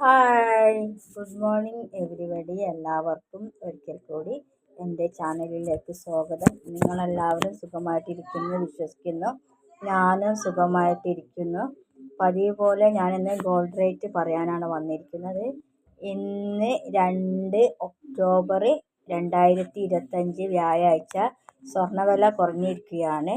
Hi good morning everybody എല്ലാവർക്കും ഒരിക്കൽ കൂടി എന്റെ ചാനലിലേക്ക് സ്വാഗതം. നിങ്ങളെല്ലാവരും സുഖമായിട്ടിരിക്കുന്നു വിശ്വസിക്കുന്നു. ഞാനും സുഖമായിട്ടിരിക്കുന്നു. പതിവ് പോലെ ഞാനിന്ന് ഗോൾഡ് റേറ്റ് പറയാനാണ് വന്നിരിക്കുന്നത്. ഇന്ന് രണ്ട് ഒക്ടോബർ രണ്ടായിരത്തി ഇരുപത്തഞ്ച് വ്യാഴാഴ്ച സ്വർണവില കുറഞ്ഞിരിക്കുകയാണ്.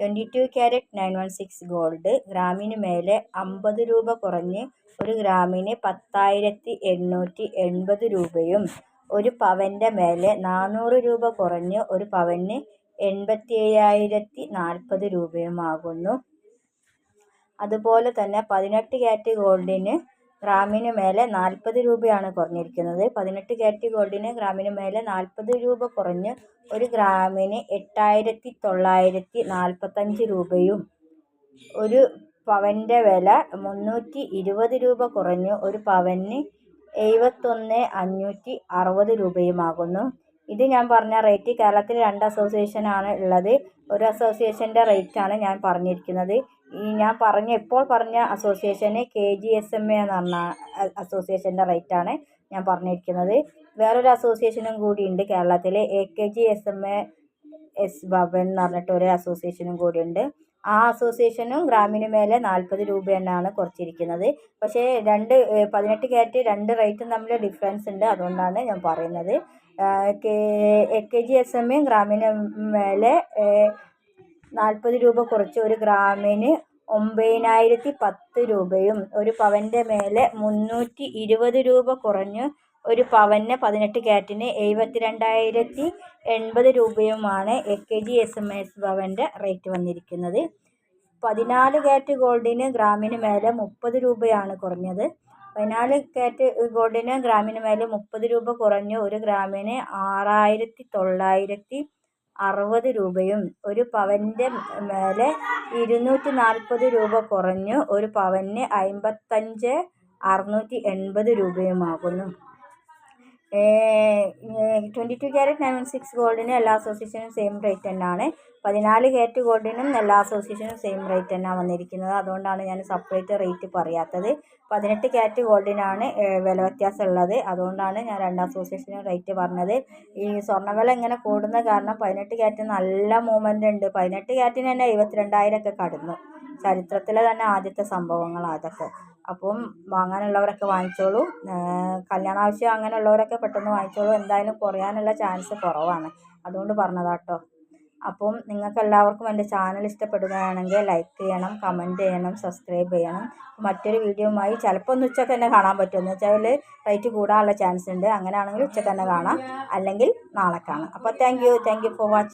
Twenty two carat nine one six gold ഗ്രാമിന് മേലെ അമ്പത് രൂപ കുറഞ്ഞ് ഒരു ഗ്രാമിന് പത്തായിരത്തി എണ്ണൂറ്റി എൺപത് രൂപയും ഒരു പവന്റെ മേലെ നാനൂറ് രൂപ കുറഞ്ഞ് ഒരു പവന് എൺപത്തി ഏഴായിരത്തി നാൽപ്പത് രൂപയുമാകുന്നു. അതുപോലെ തന്നെ പതിനെട്ട് ക്യാരറ്റ് ഗോൾഡിന് ഗ്രാമിന് മേലെ നാൽപ്പത് രൂപയാണ് കുറഞ്ഞിരിക്കുന്നത്. പതിനെട്ട് ക്യാരറ്റ് ഗോൾഡിന് ഗ്രാമിന് മേലെ നാൽപ്പത് രൂപ കുറഞ്ഞ് ഒരു ഗ്രാമിന് എട്ടായിരത്തി തൊള്ളായിരത്തി നാൽപ്പത്തഞ്ച് രൂപയും ഒരു പവന്റെ വില മുന്നൂറ്റി ഇരുപത് രൂപ കുറഞ്ഞ് ഒരു പവന് എഴുപത്തൊന്ന് അഞ്ഞൂറ്റി അറുപത് രൂപയുമാകുന്നു. ഇത് ഞാൻ പറഞ്ഞ റേറ്റ് കേരളത്തിൽ രണ്ട് അസോസിയേഷനാണ് ഉള്ളത്. ഒരു അസോസിയേഷന്റെ റേറ്റാണ് ഞാൻ പറഞ്ഞിരിക്കുന്നത്. ഈ ഞാൻ പറഞ്ഞ ഇപ്പോൾ പറഞ്ഞ അസോസിയേഷന് K G S M A എന്ന് പറഞ്ഞ അസോസിയേഷന്റെ റേറ്റാണ് ഞാൻ പറഞ്ഞിരിക്കുന്നത്. വേറൊരു അസോസിയേഷനും കൂടിയുണ്ട് കേരളത്തിൽ. A K G S M A S Bhavan എന്ന് പറഞ്ഞിട്ട് ഒരു അസോസിയേഷനും കൂടിയുണ്ട് ആ അസോസിയേഷനും ഗ്രാമിന് മേലെ നാൽപ്പത് രൂപ തന്നെയാണ് കുറച്ചിരിക്കുന്നത്. പക്ഷേ രണ്ട് പതിനെട്ട് ക്യാരറ്റ് രണ്ട് റേറ്റും തമ്മിൽ ഡിഫറൻസ് ഉണ്ട് അതുകൊണ്ടാണ് ഞാൻ പറയുന്നത്. K A K G S M ഗ്രാമിന് മേലെ നാൽപ്പത് രൂപ കുറച്ച് ഒരു ഗ്രാമിന് ഒമ്പതിനായിരത്തി പത്ത് രൂപയും ഒരു പവന്റെ മേലെ മുന്നൂറ്റി ഇരുപത് രൂപ കുറഞ്ഞ് ഒരു പവന് പതിനെട്ട് ക്യാരറ്റിന് എഴുപത്തി രണ്ടായിരത്തി എൺപത് രൂപയുമാണ് A K G S M S പവന്റെ റേറ്റ് വന്നിരിക്കുന്നത്. പതിനാല് ക്യാരറ്റ് ഗോൾഡിന് ഗ്രാമിന് മേലെ മുപ്പത് രൂപയാണ് കുറഞ്ഞത്. പതിനാല് ക്യാരറ്റ് ഗോൾഡിന് ഗ്രാമിന് മേലെ മുപ്പത് രൂപ കുറഞ്ഞു ഒരു ഗ്രാമിന് ആറായിരത്തി തൊള്ളായിരത്തി അറുപത് രൂപയും ഒരു പവന്റെ മേലെ ഇരുന്നൂറ്റി നാൽപ്പത് രൂപ കുറഞ്ഞു ഒരു പവന് അമ്പത്തഞ്ച് അറുന്നൂറ്റി എൺപത് രൂപയുമാകുന്നു. Twenty two carat nine one six ഗോൾഡിന് എല്ലാ അസോസിയേഷനും സെയിം റേറ്റ് തന്നെയാണ് പതിനാല് ക്യാരറ്റ് ഗോൾഡിനും എല്ലാ അസോസിയേഷനും സെയിം റേറ്റ് തന്നെയാണ് വന്നിരിക്കുന്നത്. അതുകൊണ്ടാണ് ഞാൻ സെപ്പറേറ്റ് റേറ്റ് പറയാത്തത്. പതിനെട്ട് ക്യാരറ്റ് ഗോൾഡിനാണ് വില വ്യത്യാസം ഉള്ളത് അതുകൊണ്ടാണ് ഞാൻ രണ്ട് അസോസിയേഷനും റേറ്റ് പറഞ്ഞത്. ഈ സ്വർണവില ഇങ്ങനെ കൂടുന്ന കാരണം പതിനെട്ട് ക്യാരറ്റ് നല്ല മൂവ്മെന്റ് ഉണ്ട്. പതിനെട്ട് ക്യാരറ്റിന് തന്നെ എഴുപത്തിരണ്ടായിരം ഒക്കെ കടന്നു. ചരിത്രത്തിലെ തന്നെ ആദ്യത്തെ സംഭവങ്ങളാണ് അതൊക്കെ. അപ്പം വാങ്ങാനുള്ളവരൊക്കെ വാങ്ങിച്ചോളൂ. കല്യാണ ആവശ്യം അങ്ങനെയുള്ളവരൊക്കെ പെട്ടെന്ന് വാങ്ങിച്ചോളൂ. എന്തായാലും കുറയാനുള്ള ചാൻസ് കുറവാണ്. അതുകൊണ്ട് പറഞ്ഞതാട്ടോ. അപ്പം നിങ്ങൾക്ക് എല്ലാവർക്കും എന്റെ ചാനൽ ഇഷ്ടപ്പെടുകയാണെങ്കിൽ ലൈക്ക് ചെയ്യണം കമന്റ് ചെയ്യണം സബ്സ്ക്രൈബ് ചെയ്യണം. മറ്റൊരു വീഡിയോയുമായി ചിലപ്പോൾ ഒന്ന് ഉച്ചയ്ക്ക് തന്നെ കാണാൻ പറ്റും. എന്ന് വെച്ചാൽ റേറ്റ് കൂടാനുള്ള ചാൻസ് ഉണ്ട്. അങ്ങനെയാണെങ്കിൽ ഉച്ചയ്ക്ക് തന്നെ കാണാം. അല്ലെങ്കിൽ നാളെ കാണാം. അപ്പോൾ thank you thank you for watching